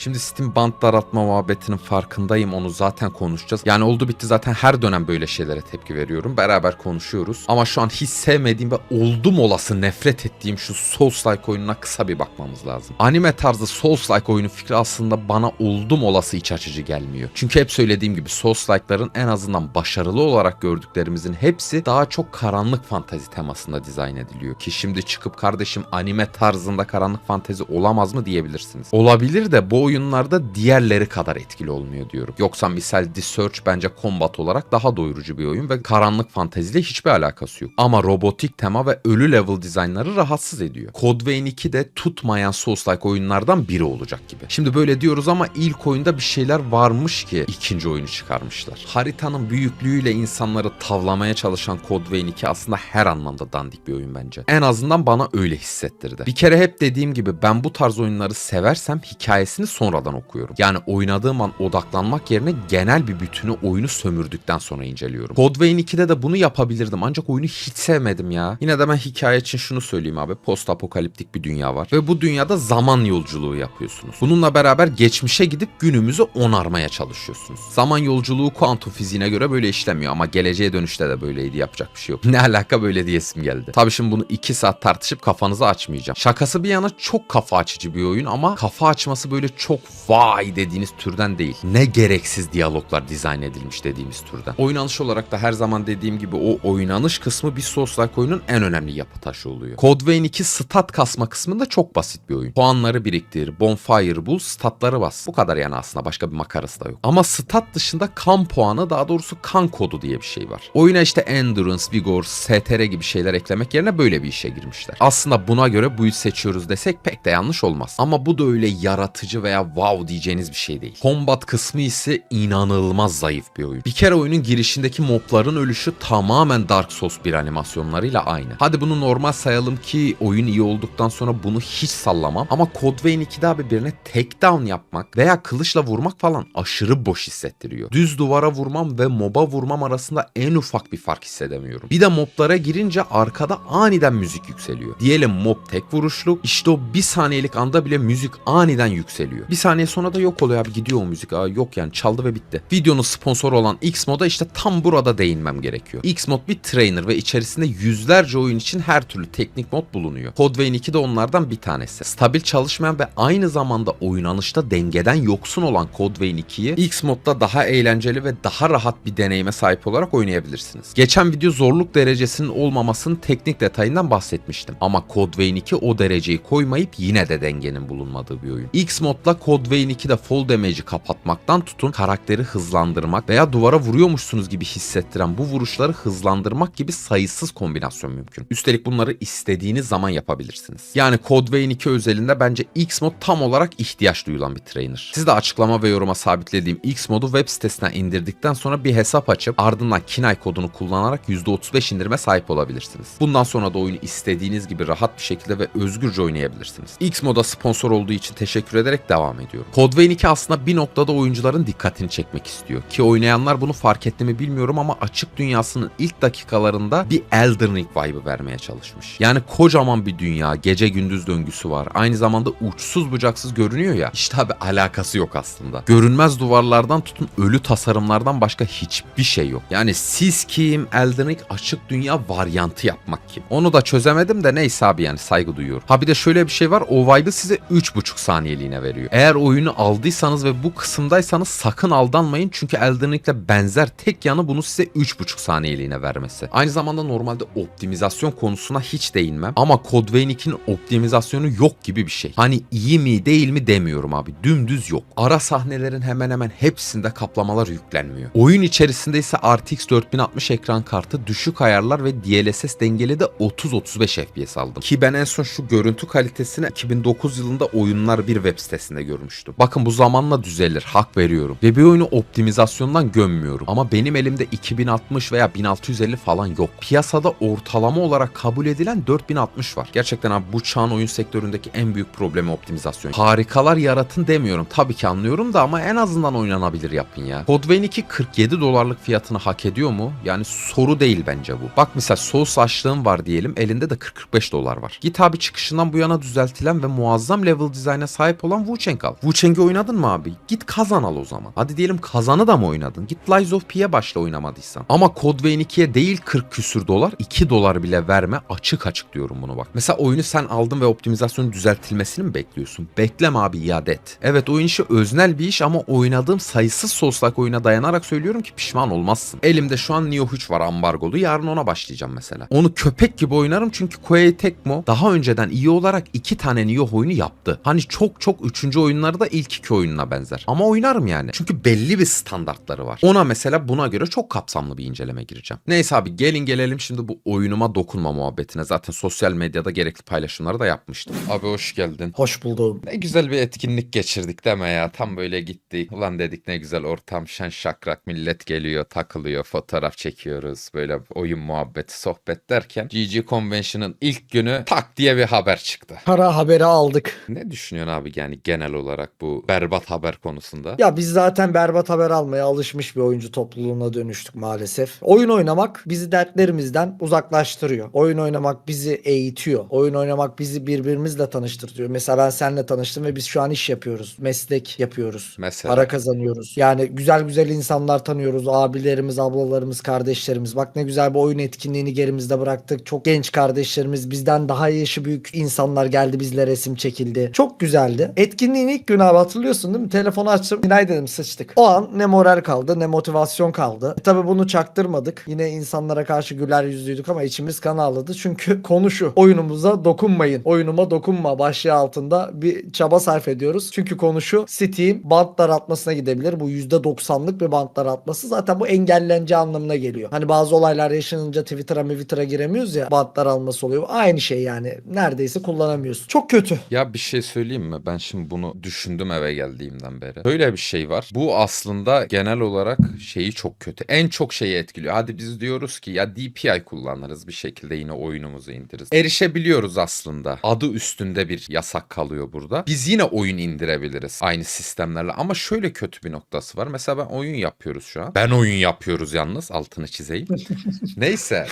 Şimdi Steam band daraltma muhabbetinin farkındayım onu zaten konuşacağız. Yani oldu bitti zaten her dönem böyle şeylere tepki veriyorum. Beraber konuşuyoruz. Ama şu an hiç sevmediğim ve oldum olası nefret ettiğim şu Souls-like oyununa kısa bir bakmamız lazım. Anime tarzı Souls-like oyunu fikri aslında bana oldum olası iç açıcı gelmiyor. Çünkü hep söylediğim gibi Souls-like'ların en azından başarılı olarak gördüklerimizin hepsi daha çok karanlık fantazi temasında dizayn ediliyor. Ki şimdi çıkıp kardeşim anime tarzında karanlık fantezi olamaz mı diyebilirsiniz. Olabilir de bu oyunlarda diğerleri kadar etkili olmuyor diyorum. Yoksa misal The Search bence combat olarak daha doyurucu bir oyun ve karanlık fanteziyle hiçbir alakası yok. Ama robotik tema ve ölü level dizaynları rahatsız ediyor. Code Vein 2 de tutmayan Souls-like oyunlardan biri olacak gibi. Şimdi böyle diyoruz ama ilk oyunda bir şeyler varmış ki ikinci oyunu çıkarmışlar. Haritanın büyüklüğüyle insanları tavlamaya çalışan Code Vein 2 aslında her anlamda dandik bir oyun bence. En azından bana öyle hissettirdi. Bir kere hep dediğim gibi ben bu tarz oyunları seversem hikayesini sonradan okuyorum. Yani oynadığım an odaklanmak yerine genel bir bütünü oyunu sömürdükten sonra inceliyorum. Code Vein 2'de de bunu yapabilirdim ancak oyunu hiç sevmedim ya. Yine de ben hikaye için şunu söyleyeyim abi. Post apokaliptik bir dünya var. Ve bu dünyada zaman yolculuğu yapıyorsunuz. Bununla beraber geçmişe gidip günümüzü onarmaya çalışıyorsunuz. Zaman yolculuğu kuantum fiziğine göre böyle işlemiyor ama geleceğe dönüşte de böyleydi yapacak bir şey yok. Ne alaka böyle diyesim geldi. Tabii şimdi bunu 2 saat tartışıp kafanızı açmayacağım. Şakası bir yana çok kafa açıcı bir oyun ama kafa açması böyle çok vay dediğiniz türden değil. Ne gereksiz diyaloglar dizayn edilmiş dediğimiz türden. Oynanış olarak da her zaman dediğim gibi o oynanış kısmı bir Souls-like oyunun en önemli yapı taşı oluyor. Code Vein 2 stat kasma kısmında çok basit bir oyun. Puanları biriktir, bonfire bul, statları bas. Bu kadar yani aslında başka bir makarası da yok. Ama stat dışında kan puanı daha doğrusu kan kodu diye bir şey var. Oyuna işte endurance, vigor, str gibi şeyler eklemek yerine böyle bir işe girmişler. Aslında buna göre build seçiyoruz desek pek de yanlış olmaz. Ama bu da öyle yaratıcı veya wow diyeceğiniz bir şey değil. Combat kısmı ise inanılmaz zayıf bir oyun. Bir kere oyunun girişindeki mobların ölüşü tamamen Dark Souls bir animasyonlarıyla aynı. Hadi bunu normal sayalım ki oyun iyi olduktan sonra bunu hiç sallamam. Ama Code Vein 2'de abi birine takedown yapmak veya kılıçla vurmak falan aşırı boş hissettiriyor. Düz duvara vurmam ve moba vurmam arasında en ufak bir fark hissedemiyorum. Bir de moblara girince arkada aniden müzik yükseliyor. Diyelim mob tek vuruşlu işte o bir saniyelik anda bile müzik aniden yükseliyor. Bir saniye sonra da yok oluyor abi gidiyor o müzik. Aa, yok yani çaldı ve bitti. Videonun sponsoru olan Xmod'a işte tam burada değinmem gerekiyor. Xmod bir trainer ve içerisinde yüzlerce oyun için her türlü teknik mod bulunuyor. Code Vein 2 de onlardan bir tanesi. Stabil çalışmayan ve aynı zamanda oynanışta dengeden yoksun olan Code Vein 2'yi Xmod'da daha eğlenceli ve daha rahat bir deneyime sahip olarak oynayabilirsiniz. Geçen video zorluk derecesinin olmamasının teknik detayından bahsetmiştim. Ama Code Vein 2 o dereceyi koymayıp yine de dengenin bulunmadığı bir oyun. X modla Code Vein 2'de fall damage'i kapatmaktan tutun karakteri hızlandırmak veya duvara vuruyormuşsunuz gibi hissettiren bu vuruşları hızlandırmak gibi sayısız kombinasyon mümkün. Üstelik bunları istediğiniz zaman yapabilirsiniz. Yani Code Vein 2 özelinde bence X mod tam olarak ihtiyaç duyulan bir trainer. Siz de açıklama ve yoruma sabitlediğim X modu web sitesinden indirdikten sonra bir hesap açıp ardından Kinay kodunu kullanarak %35 indirime sahip olabilirsiniz. Bundan sonra da oyunu istediğiniz gibi rahat bir şekilde ve özgürce oynayabilirsiniz. X moda sponsor olduğu için teşekkür ederek devam ediyorum. Code Vein 2 aslında bir noktada oyuncuların dikkatini çekmek istiyor. Ki oynayanlar bunu fark etti mi bilmiyorum ama açık dünyasının ilk dakikalarında bir Elden Ring vibe'ı vermeye çalışmış. Yani kocaman bir dünya, gece gündüz döngüsü var. Aynı zamanda uçsuz bucaksız görünüyor ya. İşte abi alakası yok aslında. Görünmez duvarlardan tutun ölü tasarımlardan başka hiçbir şey yok. Yani siz kim, Elden Ring açık dünya varyantı yapmak kim? Onu da çözemedim de neyse abi yani saygı duyuyorum. Ha bir de şöyle bir şey var o vibe'ı size 3,5 saniyeliğine veriyor. Eğer oyunu aldıysanız ve bu kısımdaysanız sakın aldanmayın çünkü Elden Ring'le benzer tek yanı bunu size 3,5 saniyeliğine vermesi. Aynı zamanda normalde optimizasyon konusuna hiç değinmem ama Code Vein 2'nin optimizasyonu yok gibi bir şey. Hani iyi mi değil mi demiyorum abi dümdüz yok. Ara sahnelerin hemen hemen hepsinde kaplamalar yüklenmiyor. Oyun içerisinde ise RTX 4060 ekran kartı düşük ayarlar ve DLSS dengeli de 30-35 FPS aldım. Ki ben en son şu görüntü kalitesini 2009 yılında oyunlar bir web sitesinde görmüştüm. Bakın bu zamanla düzelir hak veriyorum. Ve bir oyunu optimizasyondan gömmüyorum. Ama benim elimde 2060 veya 1650 falan yok. Piyasada ortalama olarak kabul edilen 4060 var. Gerçekten abi bu çağın oyun sektöründeki en büyük problemi optimizasyon. Harikalar yaratın demiyorum. Tabii ki anlıyorum da ama en azından oynanabilir yapın ya. Vein 2 47 dolarlık fiyatını hak ediyor mu? Yani soru değil bence bu. Bak mesela Souls açlığım var diyelim elinde de 40-45 dolar var. Git abi çıkışından bu yana düzeltilen ve muazzam level design'a sahip olan Wu Wucheng al. Wucheng'i oynadın mı abi? Git kazan al o zaman. Hadi diyelim kazanı da mı oynadın? Git Lies of P'ye başla oynamadıysan. Ama Code Vein 2'ye değil 40 küsür dolar 2 dolar bile verme açık açık diyorum bunu bak. Mesela oyunu sen aldın ve optimizasyonun düzeltilmesini mi bekliyorsun? Bekleme abi iade et. Evet oyun işi öznel bir iş ama oynadığım sayısız Souls-like oyuna dayanarak söylüyorum ki pişman olmazsın. Elimde şu an Nioh 3 var ambargolu. Yarın ona başlayacağım mesela. Onu köpek gibi oynarım çünkü Koei Tecmo daha önceden iyi olarak iki tane Nioh oyunu yaptı. Hani çok çok üçüncü oyunları da ilk iki oyununa benzer. Ama oynarım yani. Çünkü belli bir standartları var. Ona mesela buna göre çok kapsamlı bir inceleme gireceğim. Neyse abi gelin gelelim şimdi bu oyunuma dokunma muhabbetine. Zaten sosyal medyada gerekli paylaşımları da yapmıştım. Abi hoş geldin. Hoş buldum. Ne güzel bir etkinlik geçirdik deme ya. Tam böyle gittik. Ulan dedik ne güzel ortam şen şakrak millet geliyor takılıyor fotoğraf çekiyoruz. Böyle oyun muhabbeti sohbet derken GG Convention'ın ilk günü tak diye bir haber çıktı. Para haberi aldık. Ne düşünüyorsun abi yani genel olarak bu berbat haber konusunda? Ya biz zaten berbat haber almaya alışmış bir oyuncu topluluğuna dönüştük maalesef. Oyun oynamak bizi dertlerimizden uzaklaştırıyor. Oyun oynamak bizi eğitiyor. Oyun oynamak bizi birbirimizle tanıştırıyor. Mesela ben seninle tanıştım ve biz şu an iş yapıyoruz. Meslek yapıyoruz. Mesela. Para kazanıyoruz. Yani güzel güzel insanlar tanıyoruz. Abilerimiz, ablalarımız, kardeşlerimiz. Bak ne güzel bir oyun etkinliğini gerimizde bıraktık. Çok genç kardeşlerimiz, bizden daha yaşı büyük insanlar geldi bizle resim çekildi. Çok güzeldi. Etkinliğin ilk günü abi hatırlıyorsun değil mi? Telefonu açtım. Günay dedim sıçtık. O an ne moral kaldı ne motivasyon kaldı. E, tabii bunu çaktırmadık. Yine insanlara karşı güler yüzlüydük ama içimiz kan ağladı. Çünkü konu şu. Oyunumuza dokunmayın. Oyunuma dokunma başlığı altında bir çaba sarf ediyoruz. Çünkü konu şu. Steam bant daraltmasına gidebilir. Bu %90'lık bir bant daraltması. Zaten bu engelleneceği anlamına geliyor. Hani bazı olaylar yaşanınca Twitter'a Twitter'a giremiyoruz ya. Bant daralması oluyor. Aynı şey yani. Neredeyse kullanamıyorsun. Çok kötü. Ya bir şey söyleyeyim mi? Ben şimdi bunu düşündüm eve geldiğimden beri. Böyle bir şey var. Bu aslında genel olarak şeyi çok kötü. En çok şeyi etkiliyor. Hadi biz diyoruz ki ya DPI kullanırız bir şekilde yine oyunumuzu indiririz. Erişebiliyoruz aslında. Adı üstünde bir yasak kalıyor burada. Biz yine oyun indirebiliriz aynı sistemlerle. Ama şöyle kötü bir noktası var. Mesela ben oyun yapıyoruz şu an. Ben oyun yapıyoruz yalnız. Altını çizeyim. Neyse.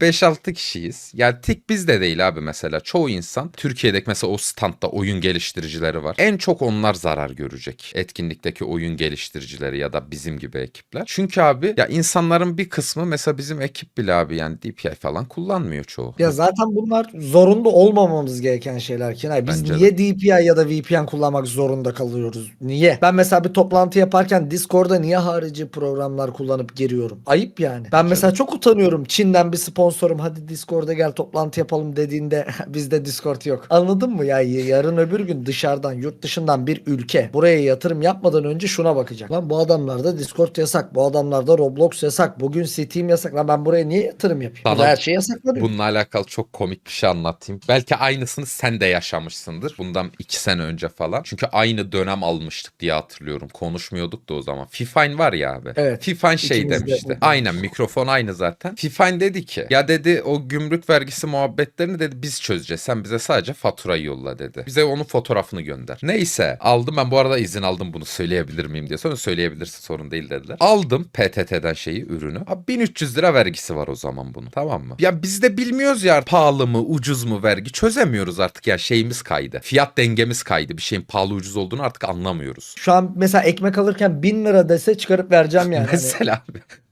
5-6 kişiyiz. Yani tek biz de değil abi mesela. Çoğu insan Türkiye'deki mesela o standta oyun geliştiricileri var. En çok onlar zarar görecek. Etkinlikteki oyun geliştiricileri ya da bizim gibi ekipler. Çünkü abi ya insanların bir kısmı mesela bizim ekip bile abi yani DPI falan kullanmıyor çoğu. Ya zaten bunlar zorunda olmamamız gereken şeyler Kenay. Biz Bence de. niye DPI ya da VPN kullanmak zorunda kalıyoruz? Niye? Ben mesela bir toplantı yaparken Discord'da niye harici programlar kullanıp giriyorum? Ayıp yani. Ben mesela çok utanıyorum. Çin'den bir sponsorum hadi Discord'a gel toplantı yapalım dediğinde bizde Discord yok. Anladın mı ya? Yarın öbür gün dışarıdan, yurt dışından bir ülke buraya yatırım yapmadan önce şuna bakacak. Lan bu adamlarda Discord yasak. Bu adamlarda Roblox yasak. Bugün Steam yasak. Lan ben buraya niye yatırım yapayım? Burada her şey yasaklanıyor. Bununla alakalı çok komik bir şey anlatayım. Belki aynısını sen de yaşamışsındır. Bundan iki sene önce falan. Çünkü aynı dönem almıştık diye hatırlıyorum. Konuşmuyorduk da o zaman. Fifine var ya abi. Evet. Fifine şey de demişti. buradayız. Aynen mikrofon aynı zaten. Fifine dedi ki ya dedi o gümrük vergisi muhabbetlerini dedi biz çözeceğiz. Sen bize sadece faturayı yolla dedi. Bize onun fotoğrafını gönder. Neyse aldım ben bu arada izin aldım bunu söyleyebilir miyim diye. Sonra söyleyebilirsin sorun değil dediler. Aldım PTT'den şeyi ürünü. Abi 1300 lira vergisi var o zaman bunun tamam mı? Ya biz de bilmiyoruz ya pahalı mı ucuz mu vergi çözemiyoruz artık ya şeyimiz kaydı. Fiyat dengemiz kaydı. Bir şeyin pahalı ucuz olduğunu artık anlamıyoruz. Şu an mesela ekmek alırken 1000 lira dese çıkarıp vereceğim yani. Hani Mesela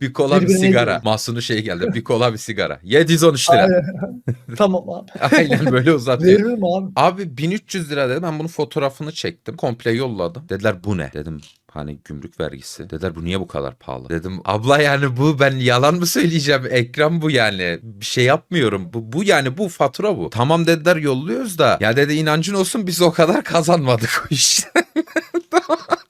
bir kola bir sigara. Mahsun'un şeyi geldi. Bir kola bir sigara. 713 lira. Aynen. tamam abi. Aynen böyle uzatıyor. Veririm abi. Abi 1300 lira dedim. Ben bunun fotoğrafını çektim. Komple yolladım. Dediler bu ne? Dedim hani gümrük vergisi. Dediler bu niye bu kadar pahalı? Dedim abla yani bu ben yalan mı söyleyeceğim? Ekran bu yani. Bir şey yapmıyorum. Bu, bu yani bu fatura bu. Tamam dediler yolluyoruz da. Ya dedi inancın olsun biz o kadar kazanmadık o işte.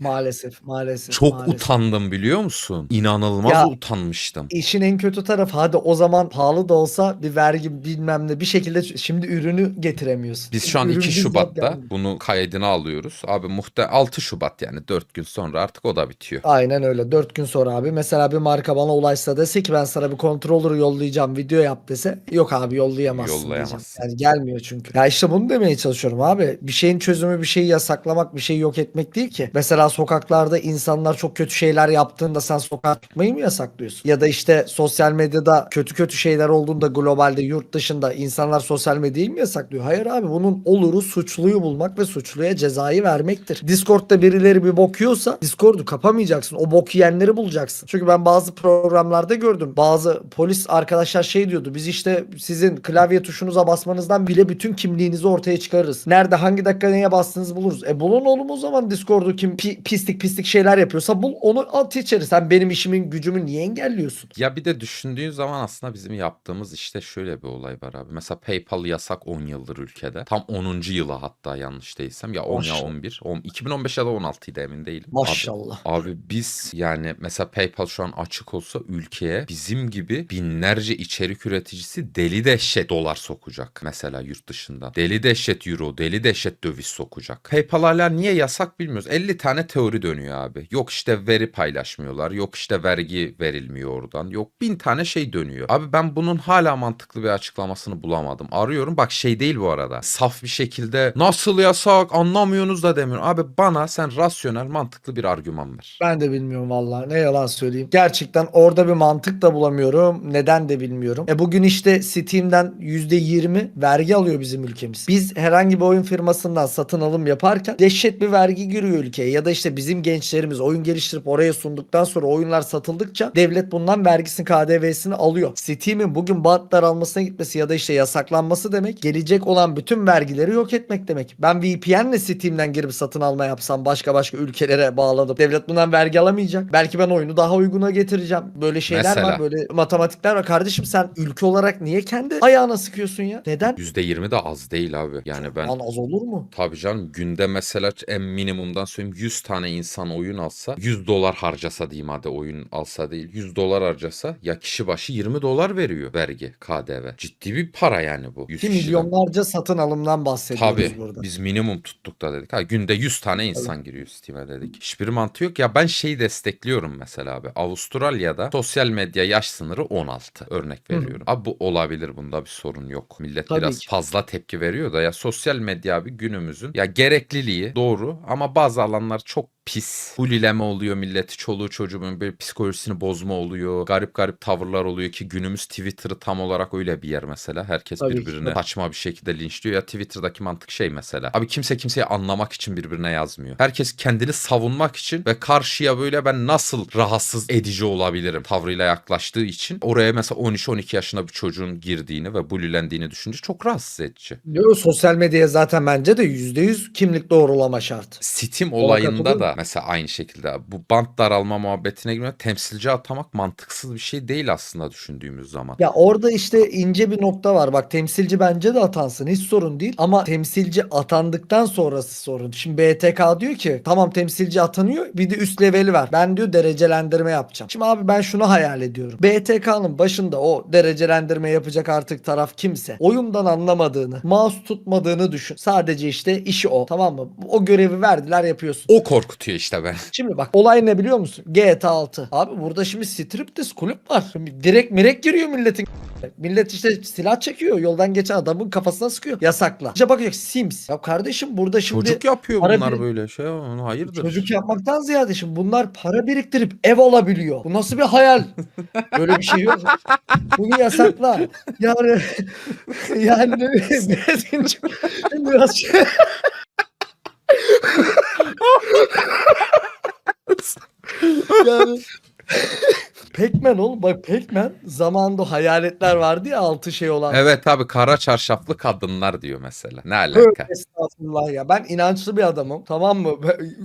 Maalesef maalesef. Çok maalesef. utandım biliyor musun? İnanılmaz Ya- utanmıştım. İşin en kötü tarafı hadi o zaman pahalı da olsa bir vergi bilmem ne bir şekilde şimdi ürünü getiremiyorsun. Biz şu an Ürün 2 bizzat Şubat'ta bunu kaydını alıyoruz. Abi muhte 6 Şubat yani 4 gün sonra artık o da bitiyor. Aynen öyle. 4 gün sonra abi mesela bir marka bana ulaşsa dese ki ben sana bir controller yollayacağım video yap dese yok abi yollayamazsın Yollayamazsın. diyeceğim. Yani gelmiyor çünkü. Ya işte bunu demeye çalışıyorum abi. Bir şeyin çözümü bir şeyi yasaklamak bir şeyi yok etmek değil ki. Mesela sokaklarda insanlar çok kötü şeyler yaptığında sen sokağa çıkmayı mı yasaklıyorsun? Ya da işte sosyal medyada kötü kötü şeyler olduğunda globalde yurt dışında insanlar sosyal medyayı mı yasaklıyor? Hayır abi bunun oluru suçluyu bulmak ve suçluya cezayı vermektir. Discord'da birileri bir bok yiyorsa Discord'u kapamayacaksın. O bok yiyenleri bulacaksın. Çünkü ben bazı programlarda gördüm. Bazı polis arkadaşlar şey diyordu. Biz işte sizin klavye tuşunuza basmanızdan bile bütün kimliğinizi ortaya çıkarırız. Nerede hangi dakika neye bastığınızı buluruz. E bulun oğlum o zaman Discord'u kim pi- pislik pislik şeyler yapıyorsa bul onu at içeri. Sen benim işimin gücümü niye engelliyorsun? Ya bir de düşündüğün zaman aslında bizim yaptığımız işte şöyle bir olay var abi. Mesela PayPal yasak 10 yıldır ülkede. Tam 10. yılı hatta yanlış değilsem. Ya 10 ya Maşallah. 11. 10, 2015 ya da 16 idi emin değilim. Abi, Maşallah. Abi biz yani mesela PayPal şu an açık olsa ülkeye bizim gibi binlerce içerik üreticisi deli dehşet dolar sokacak mesela yurt dışında. Deli dehşet euro, deli dehşet döviz sokacak. PayPal hala niye yasak bilmiyoruz. 50 tane teori dönüyor abi. Yok işte veri paylaşmıyorlar. Yok işte vergi verilmiyor oradan. Yok bin tane şey dönüyor. Abi ben bunun hala mantıklı bir açıklamasını bulamadım. Arıyorum bak şey değil bu arada. Saf bir şekilde nasıl yasak anlamıyorsunuz da demiyorum. Abi bana sen rasyonel mantıklı bir argüman ver. Ben de bilmiyorum vallahi ne yalan söyleyeyim. Gerçekten orada bir mantık da bulamıyorum. Neden de bilmiyorum. E bugün işte Steam'den %20 vergi alıyor bizim ülkemiz. Biz herhangi bir oyun firmasından satın alım yaparken dehşet bir vergi giriyor ülkeye. Ya da işte bizim gençlerimiz oyun geliştirip oraya sunduktan sonra oyunlar satıldıkça devlet bundan vergisini KDV'sini alıyor. Steam'in bugün bant daralmasına gitmesi ya da işte yasaklanması demek gelecek olan bütün vergileri yok etmek demek. Ben VPN'le Steam'den girip satın alma yapsam başka başka ülkelere bağlanıp devlet bundan vergi alamayacak. Belki ben oyunu daha uyguna getireceğim. Böyle şeyler Mesela? var böyle matematikler var. Kardeşim sen ülke olarak niye kendi ayağına sıkıyorsun ya? Neden? %20 de az değil abi. Yani ben Lan az olur mu? Tabii canım günde mesela en minimumdan söyleyeyim 100 tane insan oyun alsa 100 dolar harcasa diyeyim hadi oyun alsa değil 100 dolar harcasa ya kişi başı 20 dolar veriyor vergi KDV. Ciddi bir para yani bu. 100 Ki kişiden. milyonlarca satın alımdan bahsediyoruz Tabii burada. biz minimum tuttuk da dedik. Ha, günde 100 tane insan giriyor Steam'e dedik. Hiçbir mantığı yok. Ya ben şeyi destekliyorum mesela abi. Avustralya'da sosyal medya yaş sınırı 16. Örnek veriyorum. Abi bu olabilir bunda bir sorun yok. Millet Tabii biraz ki. fazla tepki veriyor da ya sosyal medya abi günümüzün ya gerekliliği doğru ama bazı alanlar çok çok pis. Hulileme oluyor milleti çoluğu çocuğun böyle psikolojisini bozma oluyor. Garip garip tavırlar oluyor ki günümüz Twitter'ı tam olarak öyle bir yer mesela. Herkes Tabii ki. birbirine saçma bir şekilde linçliyor. Ya Twitter'daki mantık şey mesela. Abi kimse kimseyi anlamak için birbirine yazmıyor. Herkes kendini savunmak için ve karşıya böyle ben nasıl rahatsız edici olabilirim tavrıyla yaklaştığı için oraya mesela 13-12 yaşında bir çocuğun girdiğini ve bullylendiğini düşünce çok rahatsız edici. Yo, sosyal medyaya zaten bence de %100 kimlik doğrulama şart. Steam olayında da mesela aynı şekilde bu bant daralma muhabbetine girme temsilci atamak mantıksız bir şey değil aslında düşündüğümüz zaman. Ya orada işte ince bir nokta var. Bak temsilci bence de atansın. Hiç sorun değil. Ama temsilci atandıktan sonrası sorun. Şimdi BTK diyor ki tamam temsilci atanıyor bir de üst leveli ver. Ben diyor derecelendirme yapacağım. Şimdi abi ben şunu hayal ediyorum. BTK'nın başında o derecelendirme yapacak artık taraf kimse. Oyundan anlamadığını, mouse tutmadığını düşün. Sadece işte işi o. Tamam mı? O görevi verdiler yapıyorsun. O korkutuyor işte ben. Şimdi bak olay ne biliyor musun? GTA 6. Abi burada şimdi striptiz kulüp var. Şimdi direkt mirek giriyor milletin. Millet işte silah çekiyor. Yoldan geçen adamın kafasına sıkıyor. Yasakla. İşte bakacak Sims. Ya kardeşim burada şimdi Çocuk yapıyor para bunlar bir- böyle şey onu hayırdır. çocuk yapmaktan ziyade şimdi bunlar para biriktirip ev alabiliyor. Bu nasıl bir hayal? Böyle bir şey yok. Bunu yasakla. Yani yani biraz, biraz şey- yani Pac-Man oğlum bak Pac-Man zamanında hayaletler vardı ya altı şey olan. Evet abi kara çarşaflı kadınlar diyor mesela. Ne alaka? Tövbe estağfurullah ya. Ben inançlı bir adamım. Tamam mı?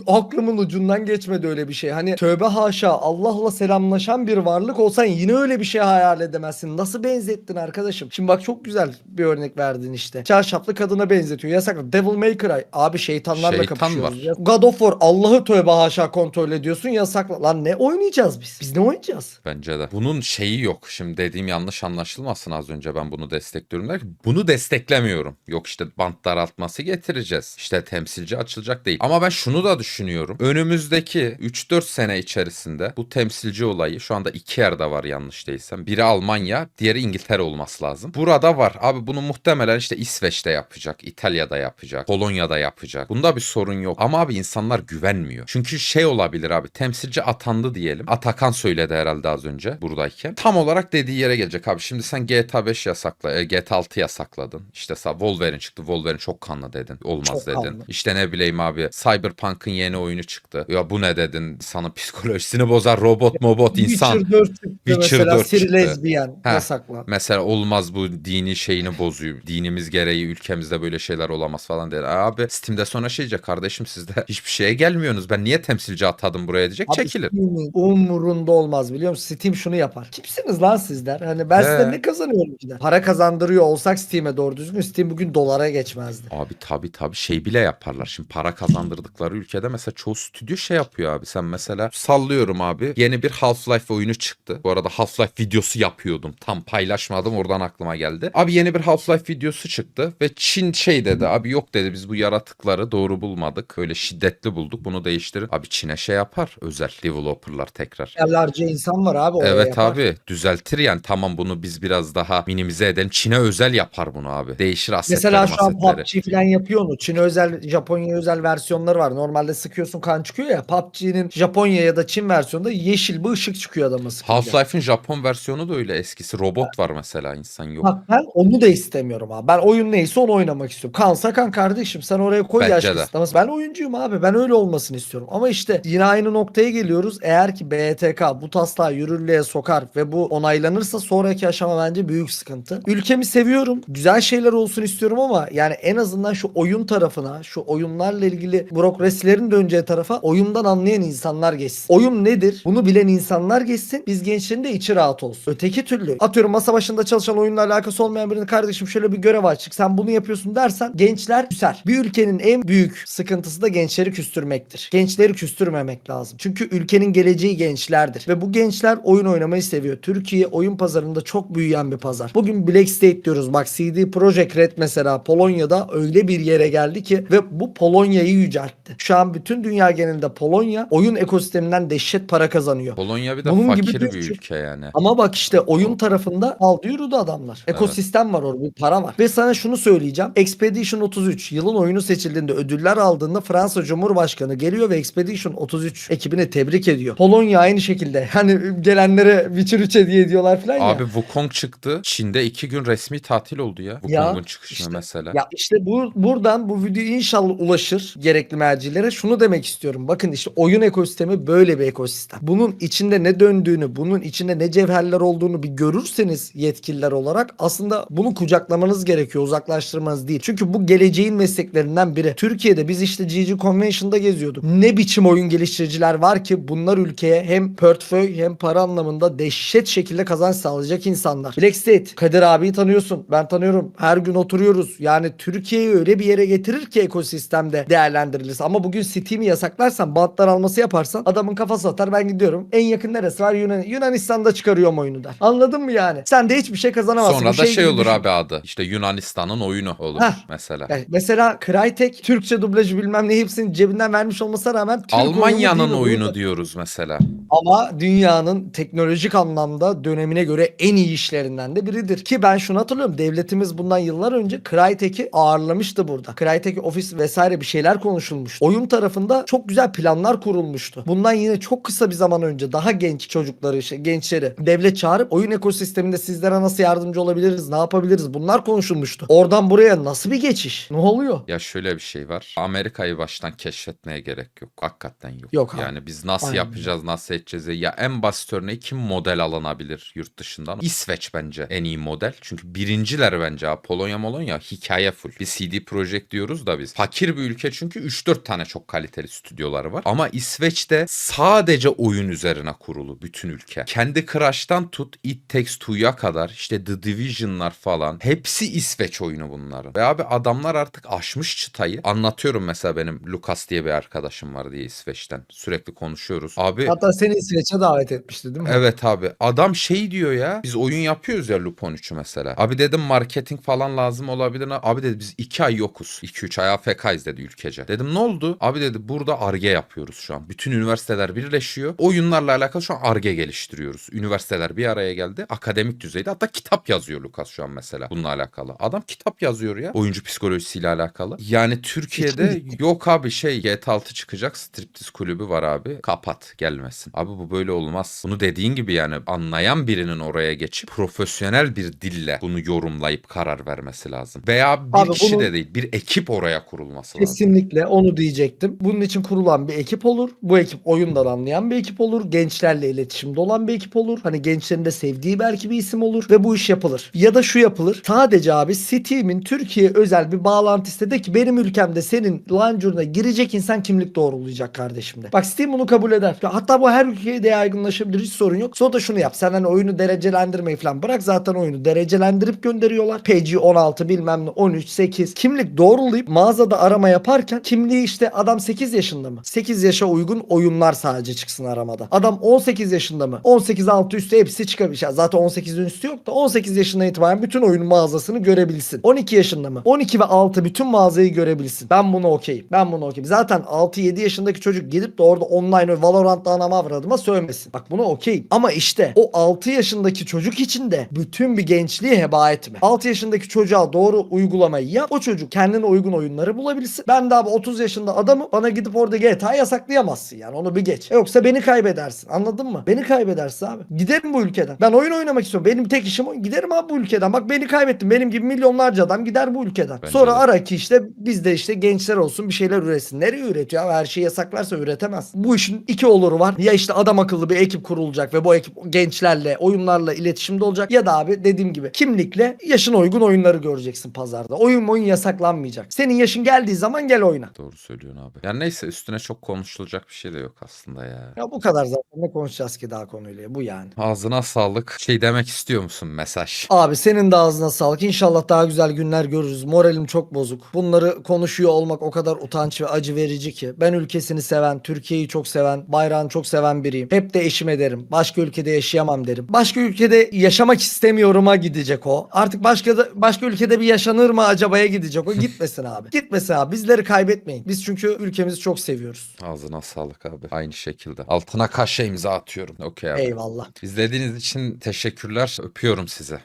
Aklımın ucundan geçmedi öyle bir şey. Hani tövbe haşa Allah'la selamlaşan bir varlık olsan yine öyle bir şey hayal edemezsin. Nasıl benzettin arkadaşım? Şimdi bak çok güzel bir örnek verdin işte. Çarşaflı kadına benzetiyor. Yasak. Devil May Cry. Abi şeytanlarla Şeytan kapışıyoruz. var. God of War. Allah'ı tövbe haşa kontrol ediyorsun. Yasakla. Lan ne oynayacağız biz? Biz ne oynayacağız? Bence de. Bunun şeyi yok. Şimdi dediğim yanlış anlaşılmasın az önce ben bunu destekliyorum derken bunu desteklemiyorum. Yok işte bant daraltması getireceğiz. İşte temsilci açılacak değil. Ama ben şunu da düşünüyorum. Önümüzdeki 3-4 sene içerisinde bu temsilci olayı şu anda iki yerde var yanlış değilsem. Biri Almanya, diğeri İngiltere olması lazım. Burada var. Abi bunu muhtemelen işte İsveç'te yapacak, İtalya'da yapacak, Polonya'da yapacak. Bunda bir sorun yok. Ama abi insanlar güvenmiyor. Çünkü şey olabilir abi. Temsilci atandı diyelim. Atakan söyledi herhalde az önce buradayken. Tam olarak dediği yere gelecek abi. Şimdi sen GTA 5 yasakla, e, GTA 6 yasakladın. İşte sağ Wolverine çıktı. Wolverine çok kanlı dedin. Olmaz Çok dedin. kanlı. İşte ne bileyim abi. Cyberpunk'ın yeni oyunu çıktı. Ya bu ne dedin? İnsanın psikolojisini bozar. Robot mobot insan. Witcher 4 çıktı Witcher mesela 4 Siri lezbiyen yasakla. Mesela olmaz bu dini şeyini bozuyor. Dinimiz gereği ülkemizde böyle şeyler olamaz falan der. Abi Steam'de sonra şey diyecek kardeşim siz de hiçbir şeye gelmiyorsunuz. Ben niye temsilci atadım buraya diyecek. Abi Çekilir. Umurunda olmaz biliyor musun? Steam şunu yapar. Kimsiniz lan sizler? Hani ben He. size ne kazanıyorum ki de? Para kazandırıyor olsak Steam'e doğru düzgün Steam bugün dolara geçmezdi. Abi tabi tabi şey bile yaparlar. Şimdi para kazandırdıkları ülkede mesela çoğu stüdyo şey yapıyor abi. Sen mesela sallıyorum abi. Yeni bir Half-Life oyunu çıktı. Bu arada Half-Life videosu yapıyordum. Tam paylaşmadım oradan aklıma geldi. Abi yeni bir Half-Life videosu çıktı ve Çin şey dedi. Abi yok dedi biz bu yaratıkları doğru bulmadık. Öyle şiddetli bulduk. Bunu değiştirin. Abi Çin'e şey yapar özel developerlar tekrar. Milyarlarca insan var abi Evet yapar. abi düzeltir yani tamam bunu biz biraz daha minimize edelim. Çin'e özel yapar bunu abi. Değişir asetleri Mesela şu an. PUBG falan yapıyor onu. Çin özel, Japonya özel versiyonları var. Normalde sıkıyorsun kan çıkıyor ya. PUBG'nin Japonya ya da Çin versiyonunda yeşil bir ışık çıkıyor adama sıkınca. Half-Life'in Japon versiyonu da öyle eskisi. Robot var mesela insan yok. Bak ben onu da istemiyorum abi. Ben oyun neyse onu oynamak istiyorum. Kansa kan kardeşim sen oraya koy Bence yaş de. kısıtlaması. Ben oyuncuyum abi. Ben öyle olmasını istiyorum. Ama işte yine aynı noktaya geliyoruz. Eğer ki BTK bu taslağı yürürlüğe sokar ve bu onaylanırsa sonraki aşama bence büyük sıkıntı. Ülkemi seviyorum. Güzel şeyler olsun istiyorum ama yani en azından şu oyun tarafına, şu oyunlarla ilgili bürokrasilerin döneceği tarafa oyundan anlayan insanlar geçsin. Oyun nedir? Bunu bilen insanlar geçsin. Biz gençlerin de içi rahat olsun. Öteki türlü atıyorum masa başında çalışan oyunla alakası olmayan birine kardeşim şöyle bir görev açık. Sen bunu yapıyorsun dersen gençler küser. Bir ülkenin en büyük sıkıntısı da gençleri küstürmektir. Gençleri küstürmemek lazım. Çünkü ülkenin geleceği gençlerdir. Ve bu gençler oyun oynamayı seviyor. Türkiye oyun pazarında çok büyüyen bir pazar. Bugün Black State diyoruz. Bak CD Projekt Red mesela Polonya'da öyle bir yere geldi ki ve bu Polonya'yı yüceltti. Şu an bütün dünya genelinde Polonya oyun ekosisteminden dehşet para kazanıyor. Polonya bir de Bunun gibi fakir bir bir sürü- ülke yani. Ama bak işte oyun tarafında aldı yürüdü adamlar. Ekosistem var orada para var. Ve sana şunu söyleyeceğim. Expedition 33 yılın oyunu seçildiğinde ödüller aldığında Fransa Cumhurbaşkanı geliyor ve Expedition 33 ekibini tebrik ediyor. Polonya aynı şekilde. Hani gelenlere Witcher 3 hediye ediyorlar falan ya. Abi Wukong çıktı. Çin'de iki gün resmi tatil oldu ya. Wukong'un çıkışına işte- mesela. Ya işte bu buradan bu video inşallah ulaşır gerekli mercilere. Şunu demek istiyorum. Bakın işte oyun ekosistemi böyle bir ekosistem. Bunun içinde ne döndüğünü, bunun içinde ne cevherler olduğunu bir görürseniz yetkililer olarak aslında bunu kucaklamanız gerekiyor. Uzaklaştırmanız değil. Çünkü bu geleceğin mesleklerinden biri. Türkiye'de biz işte GG Convention'da geziyorduk. Ne biçim oyun geliştiriciler var ki bunlar ülkeye hem portföy hem para anlamında dehşet şekilde kazanç sağlayacak insanlar. Black State, Kadir abiyi tanıyorsun. Ben tanıyorum. Her gün oturuyoruz. Yani Türkiye'yi öyle bir yere getirir ki ekosistemde değerlendirilirse. Ama bugün Steam'i yasaklarsan, bantlar alması yaparsan adamın kafası atar ben gidiyorum. En yakın neresi var? Yunan Yunanistan'da çıkarıyorum oyunu der. Anladın mı yani? Sen de hiçbir şey kazanamazsın. Sonra Bir da şey gibi olur düşün. abi adı. İşte Yunanistan'ın oyunu olur Heh. mesela. Yani mesela Crytek Türkçe dublajı bilmem ne hepsini cebinden vermiş olmasına rağmen Türk oyunu Almanya'nın oyunu Burada- diyoruz mesela. Ama dünyanın teknolojik anlamda dönemine göre en iyi işlerinden de biridir. Ki ben şunu hatırlıyorum. Devletimiz bundan yıllar önce Crytek'i ağırlamıştı burada. Crytek ofis vesaire bir şeyler konuşulmuştu. Oyun tarafında çok güzel planlar kurulmuştu. Bundan yine çok kısa bir zaman önce daha genç çocukları, işte gençleri devlet çağırıp oyun ekosisteminde sizlere nasıl yardımcı olabiliriz, ne yapabiliriz bunlar konuşulmuştu. Oradan buraya nasıl bir geçiş? Ne oluyor? Ya şöyle bir şey var. Amerika'yı baştan keşfetmeye gerek yok. Hakikaten yok. Yok abi. Yani biz nasıl Aynen. yapacağız, nasıl edeceğiz? Ya en basit örneği kim model alınabilir yurt dışından? İsveç bence en iyi model. Çünkü birinciler bence. Polonya Molonya hikaye full. Bir CD Projekt diyoruz da biz. Fakir bir ülke çünkü 3-4 tane çok kaliteli stüdyoları var. Ama İsveç'te sadece oyun üzerine kurulu bütün ülke. Kendi Crash'tan tut It Takes Two'ya kadar işte The Division'lar falan. Hepsi İsveç oyunu bunların. Ve abi adamlar artık aşmış çıtayı. Anlatıyorum mesela benim Lucas diye bir arkadaşım var diye İsveç'ten. Sürekli konuşuyoruz. Abi Hatta seni İsveç'e davet etmiş. Etmişti değil mi? Evet abi. Adam şey diyor ya. Biz oyun yapıyoruz ya Lupon 3'ü mesela. Abi dedim marketing falan lazım olabilir. Abi dedi biz 2 ay yokuz. 2-3 ay AFK'yız dedi ülkece. Dedim ne oldu? Abi dedi burada ARGE yapıyoruz şu an. Bütün üniversiteler birleşiyor. Oyunlarla alakalı şu an ARGE geliştiriyoruz. Üniversiteler bir araya geldi. Akademik düzeyde. Hatta kitap yazıyor Lucas şu an mesela bununla alakalı. Adam kitap yazıyor ya. Oyuncu psikolojisiyle alakalı. Yani Türkiye'de yok abi şey GTA 6 çıkacak. Striptiz kulübü var abi. Kapat gelmesin. Abi bu böyle olmaz. Bunu dediğin gibi yani anlayan birinin oraya geçip profesyonel bir dille bunu yorumlayıp karar vermesi lazım. Veya bir Abi kişi bunu- de değil bir ekip oraya kurulması lazım. Kesinlikle onu diyecektim. Bunun için kurulan bir ekip olur. Bu ekip oyundan anlayan bir ekip olur. Gençlerle iletişimde olan bir ekip olur. Hani gençlerin de sevdiği belki bir isim olur. Ve bu iş yapılır. Ya da şu yapılır. Sadece abi Steam'in Türkiye özel bir bağlantısı de ki benim ülkemde senin lancuruna girecek insan kimlik doğrulayacak kardeşim de. Bak Steam bunu kabul eder. Hatta bu her ülkeye de yaygınlaşabilir. Hiç sorun yok. Sonra da şunu yap. Sen hani oyunu derecelendirmeyi falan bırak. Zaten oyunu derecelendirip gönderiyorlar. PG 16 bilmem ne 13 8 kimlik doğrulayıp mağazada arama yaparken kimliği işte adam 8 yaşında mı? 8 yaşa uygun oyunlar sadece çıksın aramada. Adam 18 yaşında mı? 18 altı üstü hepsi çıkabilir. Ya Zaten 18'in üstü yok da 18 yaşından itibaren bütün oyun mağazasını görebilsin. 12 yaşında mı? 12 ve altı bütün mağazayı görebilsin. Ben bunu okeyim. Ben bunu okeyim. Zaten 6-7 yaşındaki çocuk gidip de orada online o Valorant'ta anama avradıma sövmesin. Bak buna okeyim. Ama işte o 6 yaşındaki çocuk için de bütün bir gençliği heba etme. 6 yaşındaki çocuğa doğru uygulamayı yap. O çocuk kendine uygun oyunları bulabilsin. Ben abi 30 yaşında adamı bana gidip orada GTA yasaklayamazsın yani onu bir geç. Yoksa beni kaybedersin. Anladın mı? Beni kaybedersin abi. Giderim bu ülkeden. Ben oyun oynamak istiyorum. Benim tek işim o. Giderim abi bu ülkeden. Bak beni kaybettin. Benim gibi milyonlarca adam gider bu ülkeden. Bence Sonra de. ara ki işte bizde işte gençler olsun bir şeyler üretsin. Nereye üretiyor abi? Her şeyi yasaklarsa üretemez. Bu işin iki oluru var. Ya işte adam akıllı bir ekip kurulacak ve bu ekip gençlerle, oyunlarla iletişimde olacak. Ya da abi dediğim gibi kimlikle yaşına uygun oyunları göreceksin pazarda. Oyun oyun yasaklanmayacak. Senin yaşın geldiği zaman gel oyna. Doğru söylüyorsun abi. Yani neyse üstüne çok konuşulacak bir şey de yok aslında ya. Ya bu kadar zaten ne konuşacağız ki daha konuyla bu yani. Ağzına sağlık. Şey demek istiyor musun mesaj? Abi senin de ağzına sağlık. İnşallah daha güzel günler görürüz. Moralim çok bozuk. Bunları konuşuyor olmak o kadar utanç ve acı verici ki. Ben ülkesini seven, Türkiye'yi çok seven, bayrağını çok seven biriyim. Hep de eşime derim. Başka ülkede yaşayamam derim. Başka ülkede yaşamak istemiyorum'a gidecek o. Artık başka da, başka ülkede bir yaşanır mı acabaya gidecek o. Gitmesin abi. Gitmesin abi. Bizleri kaybetmeyin. Biz çünkü ülkemizi çok seviyoruz. Ağzına sağlık abi. Aynı şekilde. Altına kaşe imza atıyorum. Okey abi. Eyvallah. İzlediğiniz için teşekkürler. Öpüyorum size.